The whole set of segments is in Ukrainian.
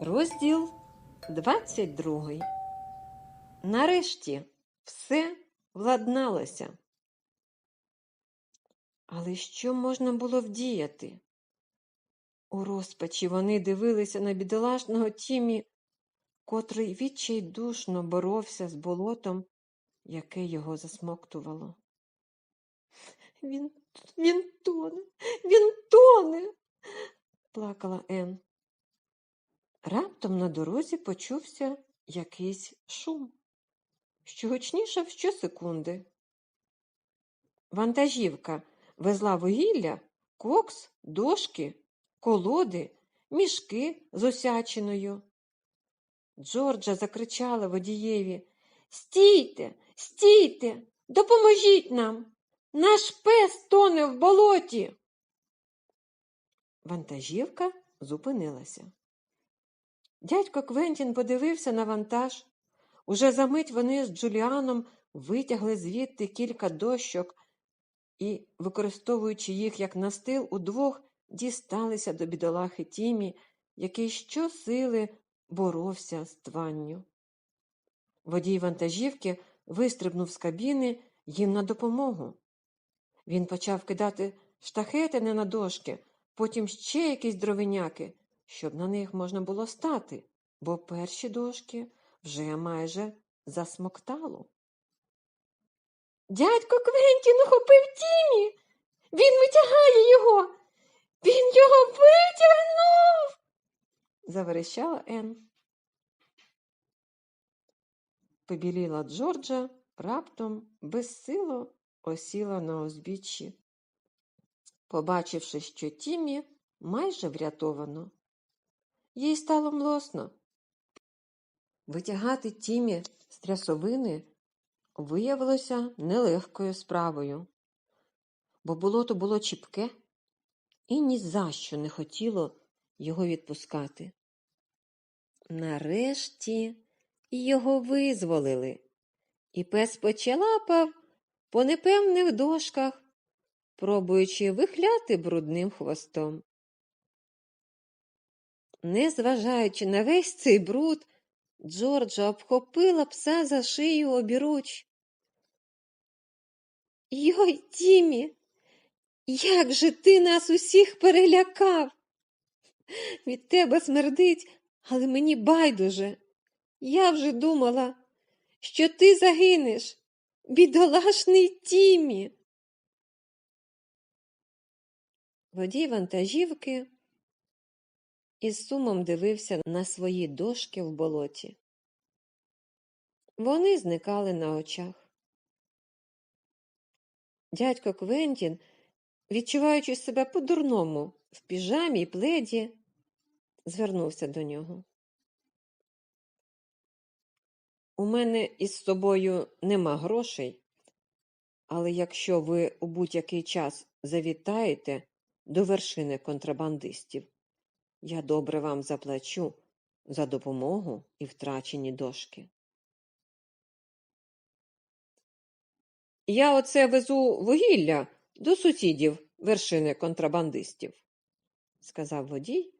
Розділ 22. Нарешті все владналося. Але що можна було вдіяти? У розпачі вони дивилися на бідолашного Тімі, котрий відчайдушно боровся з болотом, яке його засмоктувало. Він, він тоне, він тоне, плакала Ен. Раптом на дорозі почувся якийсь шум, що гучнішав щосекунди. Вантажівка везла вугілля, кокс, дошки, колоди, мішки з осячиною. Джорджа закричала водієві Стійте, стійте, допоможіть нам. Наш пес тоне в болоті. Вантажівка зупинилася. Дядько Квентін подивився на вантаж. Уже за мить вони з Джуліаном витягли звідти кілька дощок і, використовуючи їх як настил, удвох дісталися до бідолахи Тімі, який щосили боровся з тванню. Водій вантажівки вистрибнув з кабіни їм на допомогу. Він почав кидати штахети не на дошки, потім ще якісь дровиняки, щоб на них можна було стати, бо перші дошки вже майже засмоктало. Дядько Квентін ухопив Тімі. Він витягає його. Він його витягнув. заверещала Ен. Побіліла Джорджа, раптом безсило осіла на узбіччі, побачивши, що Тімі майже врятовано. Їй стало млосно. Витягати Тімі з трясовини виявилося нелегкою справою, бо болото було чіпке і ні за що не хотіло його відпускати. Нарешті його визволили, і пес почалапав по непевних дошках, пробуючи вихляти брудним хвостом. Незважаючи на весь цей бруд, Джорджа обхопила пса за шию обіруч. Йой, Тімі, як же ти нас усіх перелякав? Від тебе смердить, але мені байдуже. Я вже думала, що ти загинеш, бідолашний Тімі. Водій вантажівки із сумом дивився на свої дошки в болоті. Вони зникали на очах. Дядько Квентін, відчуваючи себе по-дурному в піжамі й пледі, звернувся до нього. У мене із собою нема грошей, але якщо ви у будь-який час завітаєте до вершини контрабандистів, я добре вам заплачу за допомогу і втрачені дошки. Я оце везу вугілля до сусідів вершини контрабандистів, сказав водій,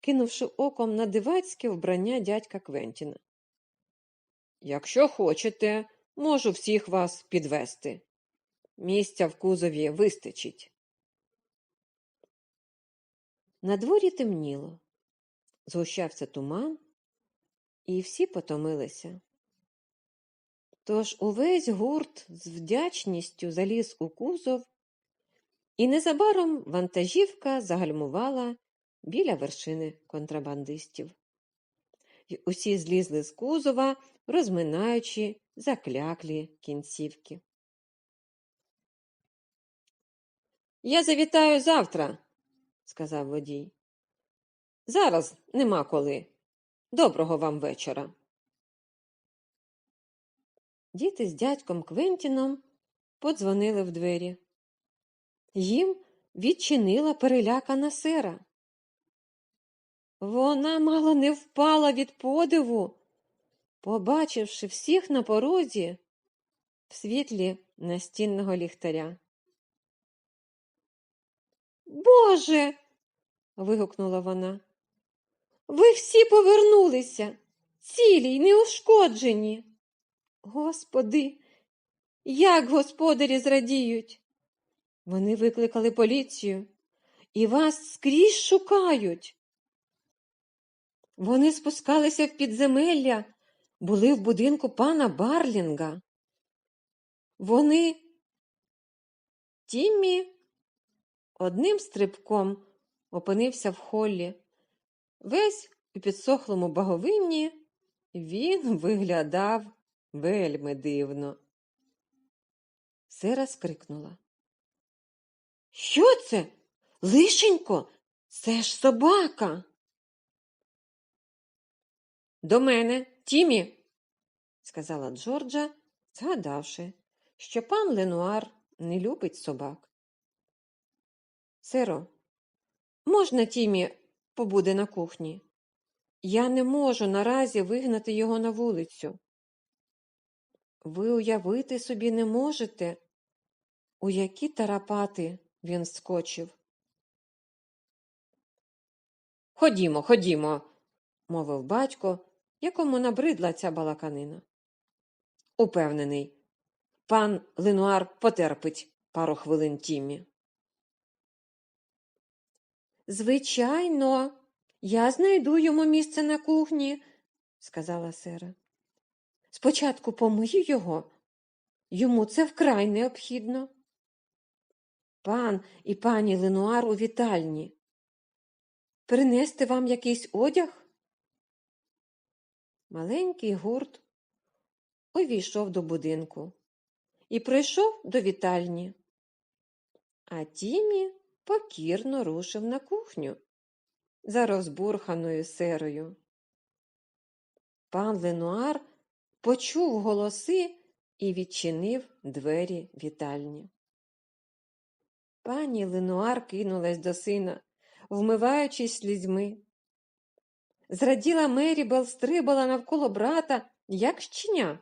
кинувши оком на дивацьке вбрання дядька Квентіна. Якщо хочете, можу всіх вас підвести. Місця в кузові вистачить. На дворі темніло, згущався туман, і всі потомилися. Тож увесь гурт з вдячністю заліз у кузов, і незабаром вантажівка загальмувала біля вершини контрабандистів. І усі злізли з кузова, розминаючи закляклі кінцівки. Я завітаю завтра, сказав водій. Зараз нема коли. Доброго вам вечора. Діти з дядьком Квентіном подзвонили в двері. Їм відчинила перелякана сера. Вона мало не впала від подиву, побачивши всіх на порозі в світлі настінного ліхтаря. Боже. вигукнула вона. Ви всі повернулися, цілі й неушкоджені. Господи, як господарі зрадіють. Вони викликали поліцію і вас скрізь шукають. Вони спускалися в підземелля, були в будинку пана Барлінга. Вони Тіммі одним стрибком опинився в холлі. Весь у підсохлому баговинні він виглядав вельми дивно. Сера скрикнула. Що це? Лишенько, це ж собака. До мене, Тімі, сказала Джорджа, згадавши, що пан Ленуар не любить собак. Серо, можна Тімі побуде на кухні? Я не можу наразі вигнати його на вулицю. Ви уявити собі не можете, у які тарапати він скочив. Ходімо, ходімо, мовив батько, якому набридла ця балаканина. Упевнений, пан Ленуар потерпить пару хвилин Тімі. Звичайно, я знайду йому місце на кухні, сказала Сера. Спочатку помию його, йому це вкрай необхідно. Пан і пані Ленуар у вітальні. Принести вам якийсь одяг? Маленький гурт увійшов до будинку і прийшов до вітальні. А Тімі покірно рушив на кухню за розбурханою серою. Пан Ленуар почув голоси і відчинив двері вітальні. Пані Ленуар кинулась до сина, вмиваючись слізьми. Зраділа Мерібел, стрибала навколо брата, як щеня.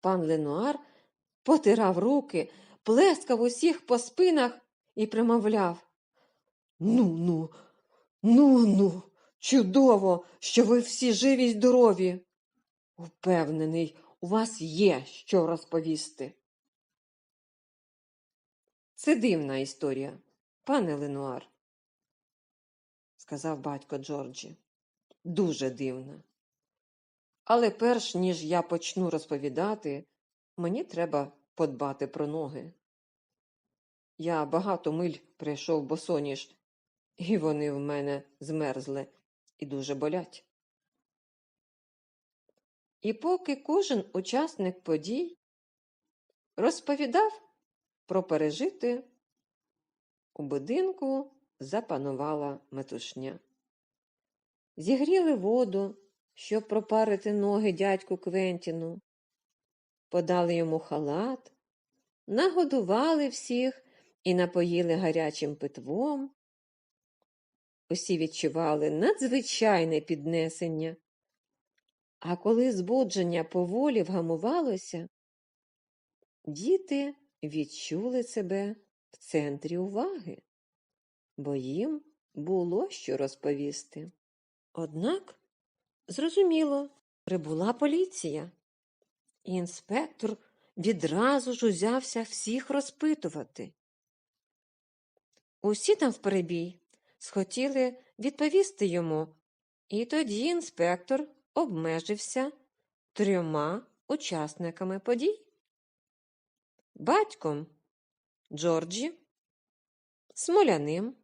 Пан Ленуар потирав руки, плескав усіх по спинах і примовляв. Ну, ну, ну, ну, чудово, що ви всі живі й здорові. Упевнений, у вас є що розповісти. Це дивна історія, пане Ленуар, сказав батько Джорджі. Дуже дивна. Але перш ніж я почну розповідати, мені треба подбати про ноги. Я багато миль прийшов босоніж, і вони в мене змерзли і дуже болять. І поки кожен учасник подій розповідав про пережити, у будинку запанувала метушня. Зігріли воду, щоб пропарити ноги дядьку Квентіну, подали йому халат, нагодували всіх і напоїли гарячим питвом. Усі відчували надзвичайне піднесення. А коли збудження поволі вгамувалося, діти відчули себе в центрі уваги, бо їм було що розповісти. Однак, зрозуміло, прибула поліція, і інспектор відразу ж узявся всіх розпитувати. Усі там вперебій схотіли відповісти йому, і тоді інспектор обмежився трьома учасниками подій. Батьком Джорджі, Смоляним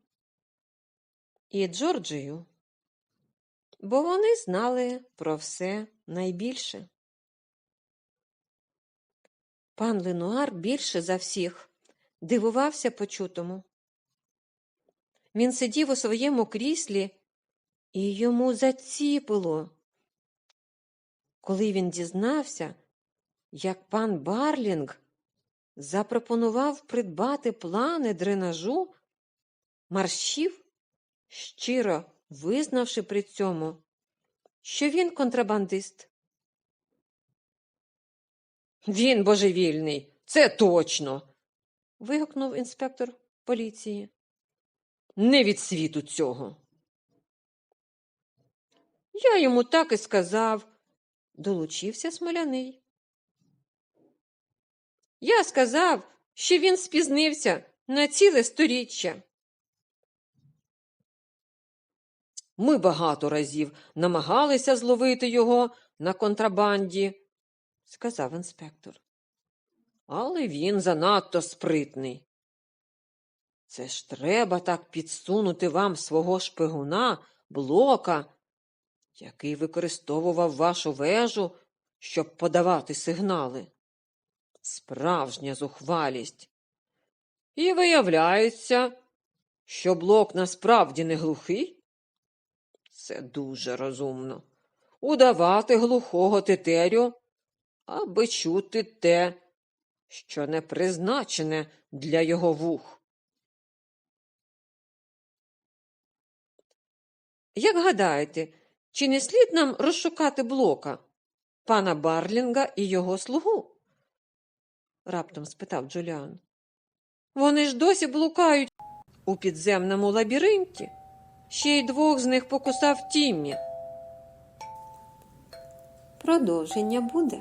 і Джорджію, бо вони знали про все найбільше. Пан Ленуар більше за всіх дивувався почутому. Він сидів у своєму кріслі, і йому заціпило, коли він дізнався, як пан Барлінг запропонував придбати плани дренажу маршів, щиро визнавши при цьому, що він контрабандист. Він божевільний, це точно, вигукнув інспектор поліції. Не від світу цього. Я йому так і сказав, долучився смоляний. Я сказав, що він спізнився на ціле сторіччя. Ми багато разів намагалися зловити його на контрабанді, сказав інспектор. Але він занадто спритний. Це ж треба так підсунути вам свого шпигуна, блока, який використовував вашу вежу, щоб подавати сигнали. Справжня зухвалість. І виявляється, що блок насправді не глухий. Це дуже розумно. Удавати глухого тетерю, аби чути те, що не призначене для його вух. Як гадаєте, чи не слід нам розшукати блока, пана Барлінга і його слугу? раптом спитав Джуліан. Вони ж досі блукають у підземному лабіринті. Ще й двох з них покусав Тіммі. Продовження буде.